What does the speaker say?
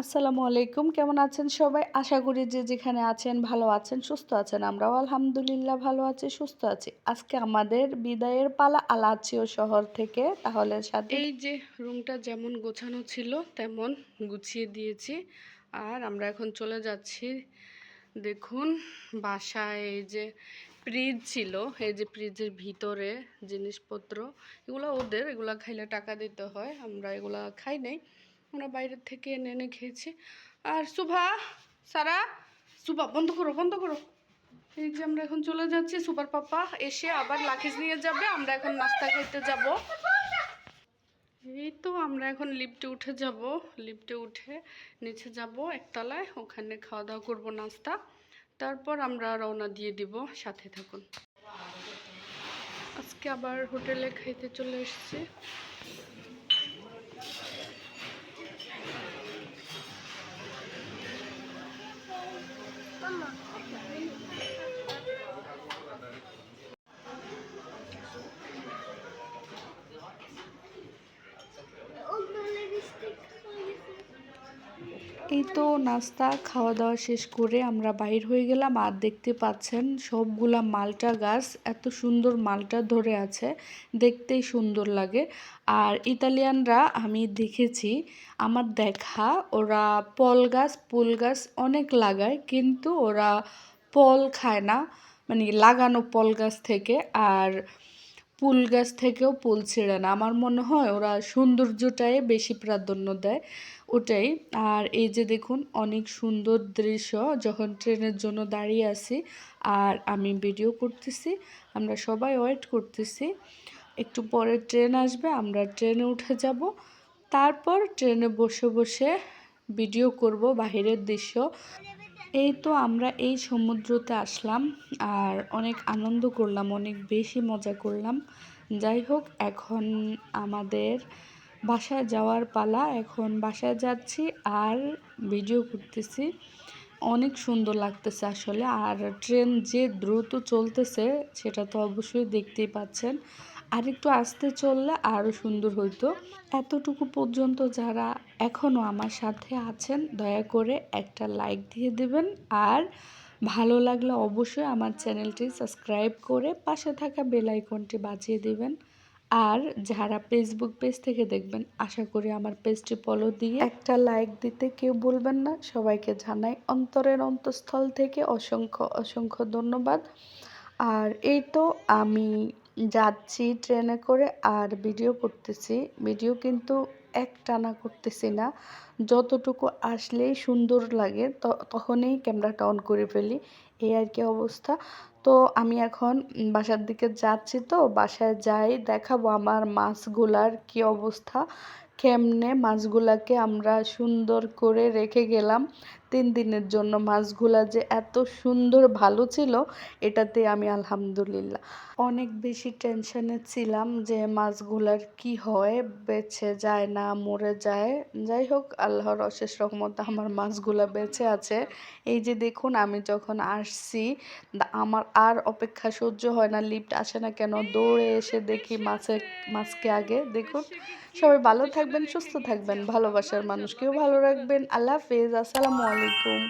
আসসালামু আলাইকুম। কেমন আছেন সবাই? আশা করি যে যেখানে আছেন ভালো আছেন, সুস্থ আছেন। আমরাও আলহামদুলিল্লাহ ভালো আছি, সুস্থ আছি। আজকে আমাদের বিদায়ের পালা আলাচিও শহর থেকে। তাহলে সাথে এই যে রুমটা যেমন গোছানো ছিল, তেমন গুছিয়ে দিয়েছি। আর আমরা এখন চলে যাচ্ছি। দেখুন, বাসায় এই যে ফ্রিজ ছিল, এই যে ফ্রিজের ভিতরে জিনিসপত্র, এগুলো ওদের, এগুলো খাইলে টাকা দিতে হয়। আমরা এগুলা খাই নাই। আমরা বাইরের থেকে এনে এনে খেয়েছি। আর সুভা, সারা, সুভা, বন্ধ করো বন্ধ করো। এই যে আমরা এখন চলে যাচ্ছি সুপার পাপা, এসে আবার লাখিস নিয়ে যাবে, আমরা এখন নাস্তা খেতে যাব। এই তো আমরা এখন লিফটে উঠে যাব, লিফটে উঠে নিচে যাব একতলায়, ওখানে খাওয়া দাওয়া করব, নাস্তা। তারপর আমরা রওনা দিয়ে দিব, সাথে থাকুন। আজকে আবার হোটেলে খাইতে চলে এসেছি। এই তো নাস্তা খাওয়া দাওয়া শেষ করে আমরা বাইর হয়ে গেলাম আর দেখতে পাচ্ছেন সবগুলা মালটা গাছ, এত সুন্দর মালটা ধরে আছে, দেখতেই সুন্দর লাগে। আর ইতালিয়ানরা, আমি দেখেছি, আমার দেখা, ওরা পল গাছ, পুল গাছ অনেক লাগায়, কিন্তু ওরা পল খায় না মানে লাগানো পল গাছ থেকে। আর পুল গাছ থেকেও ফুল ছেড়ে না। আমার মনে হয় ওরা সৌন্দর্যটাই বেশি প্রাধান্য দেয় ওটাই। আর এই যে দেখুন, অনেক সুন্দর দৃশ্য যখন ট্রেনের জন্য দাঁড়িয়ে আছি আর আমি ভিডিও করতেছি, আমরা সবাই ওয়েট করতেছি। একটু পরে ট্রেন আসবে, আমরা ট্রেনে উঠে যাব। তারপর ট্রেনে বসে বসে ভিডিও করব বাহিরের দৃশ্য। এই তো আমরা এই সমুদ্রতে আসলাম আর অনেক আনন্দ করলাম, অনেক বেশি মজা করলাম। যাই হোক, এখন আমাদের বাসায় যাওয়ার পালা। এখন বাসায় যাচ্ছি আর ভিডিও করতেছি। অনেক সুন্দর লাগতেছে আসলে। আর ট্রেন যে দ্রুত চলতেছে, সেটা তো অবশ্যই দেখতেই পাচ্ছেন। আর একটু আস্তে চললে আরও সুন্দর হইতো। এতটুকু পর্যন্ত যারা এখনও আমার সাথে আছেন, দয়া করে একটা লাইক দিয়ে দেবেন। আর ভালো লাগলে অবশ্যই আমার চ্যানেলটি সাবস্ক্রাইব করে পাশে থাকা বেল আইকনটি বাজিয়ে দেবেন। আর যারা ফেসবুক পেজ থেকে দেখবেন, আশা করি আমার পেজটি ফলো দিয়ে একটা লাইক দিতে কেউ বলবেন না। সবাইকে জানাই অন্তরের অন্তঃস্থল থেকে অসংখ্য অসংখ্য ধন্যবাদ। আর এই তো আমি যাচ্ছি ট্রেনে করে আর ভিডিও করতেছি। ভিডিও কিন্তু এক টানা করতেছি না। যতটুকু আসলেই সুন্দর লাগে তখনই ক্যামেরাটা অন করে ফেলি। এই আর কি অবস্থা। তো আমি এখন বাসার দিকে যাচ্ছি তো, বাসায় যাই, দেখাবো আমার মাছগুলার কি অবস্থা। কেমনে মাছগুলাকে আমরা সুন্দর করে রেখে গেলাম? তিন দিনের জন্য মাছগুলা যে এত সুন্দর ভালো ছিল, এটাতে আমি আলহামদুলিল্লাহ। অনেক বেশি টেনশনে ছিলাম যে মাছগুলার কি হয় বেছে যায় না, মরে যায়। যাই হোক, আল্লাহর অশেষ রহমত আমার মাছগুলা বেঁচে আছে। এই যে দেখুন, আমি যখন আসছি আমার আর অপেক্ষা সহ্য হয় না, লিফট আসে না কেন? দৌড়ে এসে দেখি মাছের, মাছকে আগে। দেখুন, সবাই ভালো থাকবেন সুস্থ থাকবেন ভালোবাসার মানুষকেও ভালো রাখবেন। আল্লাহ হাফেজ আসসালামু আলাইকুম।